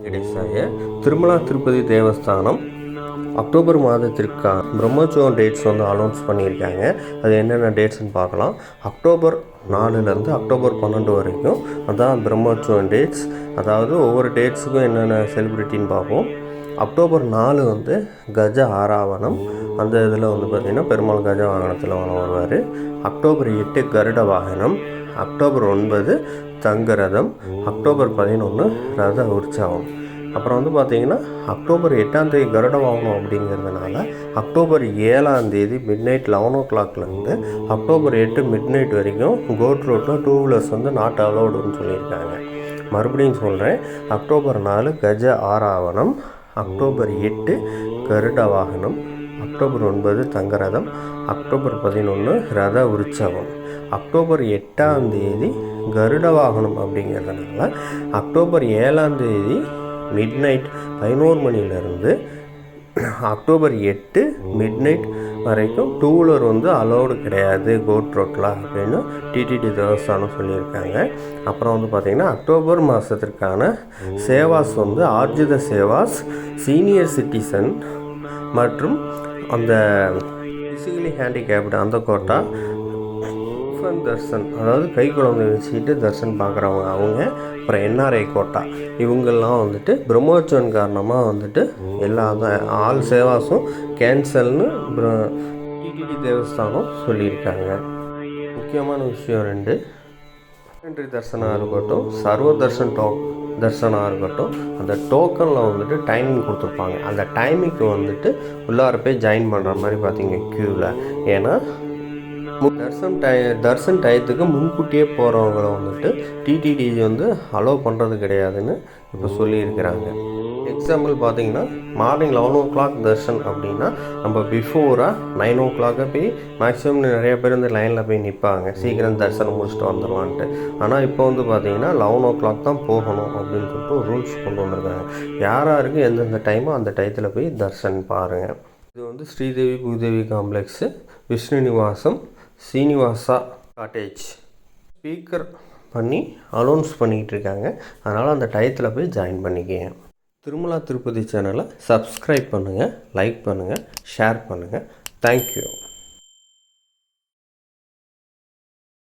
வெங்கடேசாய திருமலா திருப்பதி தேவஸ்தானம் அக்டோபர் மாதத்திற்கா பிரம்மோற்சவம் டேட்ஸ் வந்து அனௌன்ஸ் பண்ணியிருக்காங்க. அது என்னென்ன டேட்ஸ்னு பார்க்கலாம். அக்டோபர் நாலுலேருந்து அக்டோபர் பன்னெண்டு வரைக்கும் அதான் பிரம்மோற்சவம் டேட்ஸ் அதாவது ஒவ்வொரு டேட்ஸுக்கும் என்னென்ன செலிப்ரிட்டின்னு பார்ப்போம். அக்டோபர் நாலு வந்து கஜ ஆராவணம். அந்த இதில் வந்து பார்த்திங்கன்னா பெருமாள் கஜ வாகனத்தில் வருவார். அக்டோபர் எட்டு கருட வாகனம். அக்டோபர் ஒன்பது தங்க ரதம் அக்டோபர் பதினொன்று ரத உற்சவம். அப்புறம் வந்து பார்த்திங்கன்னா அக்டோபர் எட்டாம் தேதி கருட வாகனம் அப்படிங்கிறதுனால அக்டோபர் ஏழாம் தேதி மிட் நைட் லெவன் ஓ கிளாக்லேருந்து அக்டோபர் எட்டு மிட் நைட் வரைக்கும் கோட் ரோட்டில் டூ வீலர்ஸ் வந்து நாட் அலோடுன்னு சொல்லியிருக்காங்க. மறுபடியும் சொல்கிறேன் அக்டோபர் நாலு கஜ ஆறாவணம் அக்டோபர் எட்டு கருட வாகனம் அக்டோபர் ஒன்பது தங்கரதம் அக்டோபர் பதினொன்று ரத உற்சவம். அக்டோபர் எட்டாம் தேதி கருட வாகனம் அப்படிங்கிறதுனால அக்டோபர் ஏழாம் தேதி மிட் நைட் பதினோரு மணிலேருந்து அக்டோபர் எட்டு மிட் நைட் வரைக்கும் டூ வீலர் வந்து அலோடு கிடையாது கோட் ரோட்டில் அப்படின்னு டிடிடி தேவஸ்தானம் சொல்லியிருக்காங்க. அப்புறம் வந்து பார்த்திங்கன்னா அக்டோபர் மாதத்திற்கான சேவாஸ் வந்து ஆர்ஜித சேவாஸ் சீனியர் சிட்டிசன் மற்றும் அந்த ஃபிசிக்கலி ஹேண்டிகேப்டு அந்த கோட்டா இன்ஃபன் தர்சன் அதாவது கை குழந்தை வச்சுக்கிட்டு தர்சன் பார்க்குறவங்க அவங்க அப்புறம் என்ஆர்ஐ கோட்டா. இவங்கெல்லாம் வந்துட்டு பிரம்மோற்சவன் காரணமாக வந்துட்டு எல்லா தான் ஆல் சேவாஸும் கேன்சல்னு டிடிடி தேவஸ்தானம் சொல்லியிருக்காங்க. முக்கியமான விஷயம் ரெண்டு செகண்டரி தர்சனாக இருக்கட்டும் சர்வ தர்ஷன் டோக் தர்சனாக இருக்கட்டும் அந்த டோக்கனில் வந்துட்டு டைமிங் கொடுத்துருப்பாங்க. அந்த டைமிங்க்கு வந்துட்டு உள்ளார போய் ஜாயின் பண்ணுற மாதிரி பார்த்தீங்க க்யூவில் ஏன்னா தர்சன் டை தர்சன் டயத்துக்கு முன்கூட்டியே போகிறவங்கள வந்துட்டு டிடிடி வந்து அலோவ் பண்ணுறது கிடையாதுன்னு இப்போ சொல்லியிருக்கிறாங்க. எக்ஸாம்பிள் பார்த்தீங்கன்னா morning eleven o'clock darshan அப்படின்னா நம்ம பிஃபோராக நைன் ஓ கிளாக்கை போய் மேக்ஸிமம் நிறைய பேர் வந்து லைனில் போய் நிற்பாங்க சீக்கிரம் தர்ஷனம் முடிச்சுட்டு வந்துடலான்ட்டு. ஆனால் இப்போ வந்து பார்த்தீங்கன்னா லெவன் ஓ கிளாக் தான் போகணும் அப்படின்னு சொல்லிட்டு ஒரு ரூல்ஸ் கொண்டு வந்திருக்காங்க. யார் யாருக்கு எந்தெந்த டைமோ அந்த டயத்தில் போய் தர்ஷன் பாருங்கள் இது வந்து Sridevi Bhudevi complex Vishnu Nivasam Srinivasa cottage speaker பண்ணி அனௌன்ஸ் பண்ணிக்கிட்டு இருக்காங்க. அதனால் அந்த டயத்தில் போய் ஜாயின் பண்ணிக்கங்க. திருமலா திருப்பதி சேனலை சப்ஸ்கிரைப் பண்ணுங்கள் லைக் பண்ணுங்கள் ஷேர் பண்ணுங்கள் தேங்க்யூ